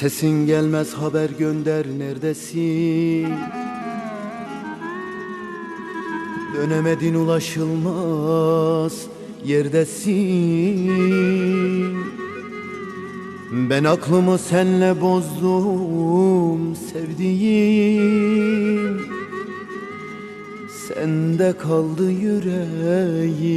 Sesin gelmez haber gönder neredesin? Dönemedin ulaşılmaz yerdesin. Ben aklımı senle bozdum sevdiğim. Sende kaldı yüreğim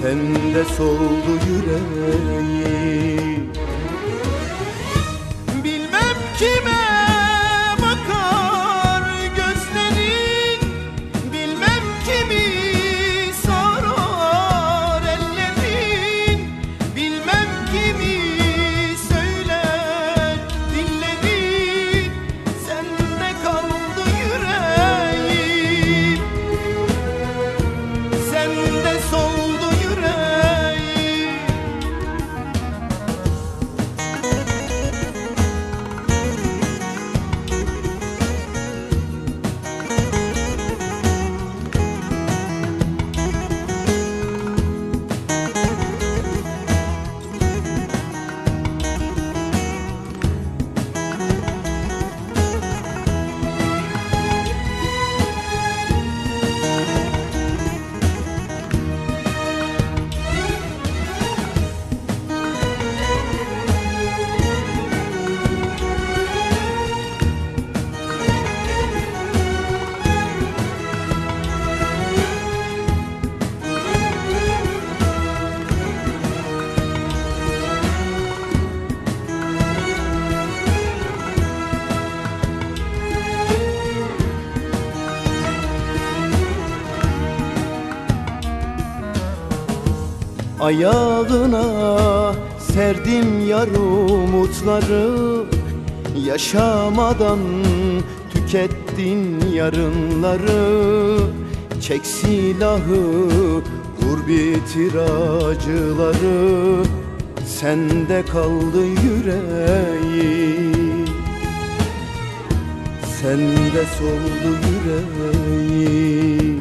Sende soldu yüreğim Ayağına serdim yar umutları. Yaşamadan tükettin yarınları. Çek silahı vur bitir acıları Sende kaldı yüreğim. Sende soldu yüreğim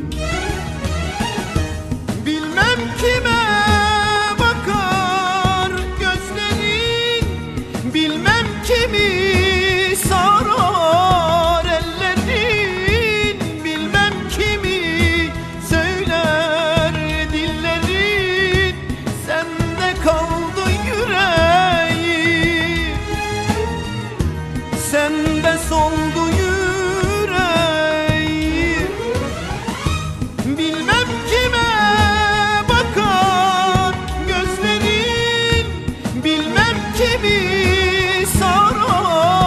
Bilmem kimi sarar